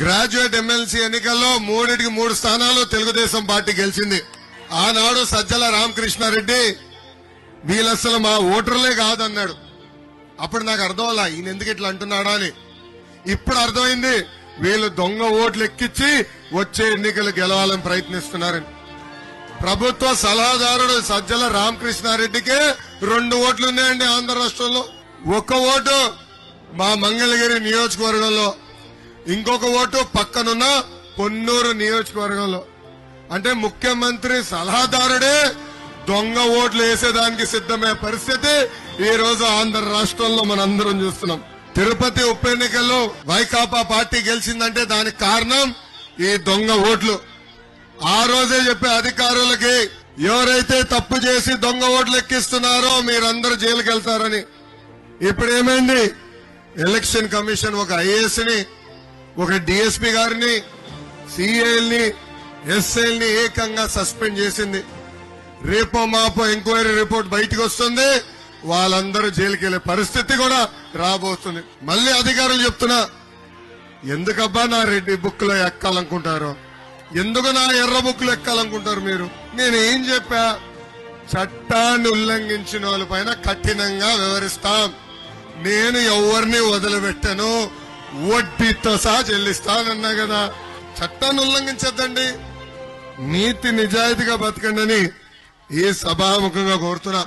Graduate MLC ఎన్నికల్లో మూడింటికి మూడు స్థానాలు తెలుగుదేశం పార్టీ గెలిచింది. ఆనాడు సజ్జల రామకృష్ణారెడ్డి వీళ్ళసలు మా ఓటర్లే కాదన్నాడు. అప్పుడు నాకు అర్థం అలా ఈయన ఎందుకు ఇట్లా అంటున్నాడా అని. ఇప్పుడు అర్థమైంది వీళ్ళు దొంగ ఓట్లు ఎక్కించి వచ్చే ఎన్నికలు గెలవాలని ప్రయత్నిస్తున్నారని. ప్రభుత్వ సలహాదారుడు సజ్జల రామకృష్ణారెడ్డికి రెండు ఓట్లు ఉన్నాయండి ఆంధ్ర రాష్ట్రంలో. ఒక ఓటు మా మంగళగిరి నియోజకవర్గంలో. ఇంకొక ఓటు పక్కనున్న పొన్నూరు నియోజకవర్గంలో. అంటే ముఖ్యమంత్రి సలహాదారుడే దొంగ ఓట్లు వేసేదానికి సిద్ధమయ్యే పరిస్థితి. ఈ రోజు ఆంధ్ర రాష్ట్రంలో మనందరం చూస్తున్నాం. తిరుపతి ఉప ఎన్నికల్లో వైకాపా పార్టీ గెలిచిందంటే దానికి కారణం ఈ దొంగ ఓట్లు. ఆ రోజే చెప్పే అధికారులకి ఎవరైతే తప్పు చేసి దొంగ ఓట్లు ఎక్కిస్తున్నారో మీరందరూ జైలుకి వెళ్తారని ఇప్పుడు ఏమైంది ఎలక్షన్ కమిషన్ ఒక ఐఏఎస్ని ఒక డిఎస్పీ గారిని సిఐల్ని ఎస్ఐల్ని ఏకంగా సస్పెండ్ చేసింది. రేపో మాపో ఎంక్వైరీ రిపోర్ట్ బయటకు వస్తుంది. వాళ్ళందరూ జైలుకి వెళ్ళే పరిస్థితి కూడా రాబోతుంది. మళ్ళీ అధికారులు చెప్తున్నా ఎందుకబ్బా నా రెడ్డి బుక్లో ఎక్కాలనుకుంటారు? ఎందుకు నా ఎర్ర బుక్లో ఎక్కాలనుకుంటారు మీరు? నేను ఏం చెప్పా? చట్టాన్ని ఉల్లంఘించిన వాళ్ళ పైన కఠినంగా వివరిస్తాం నేను ఎవరిని వదిలిపెట్టను? వడ్డీతో సహా చెల్లిస్తానన్నా కదా. చట్టాన్ని ఉల్లంఘించద్దండి. నీతి నిజాయితీగా బతకండి అని ఈ సభాముఖంగా కోరుతున్నా.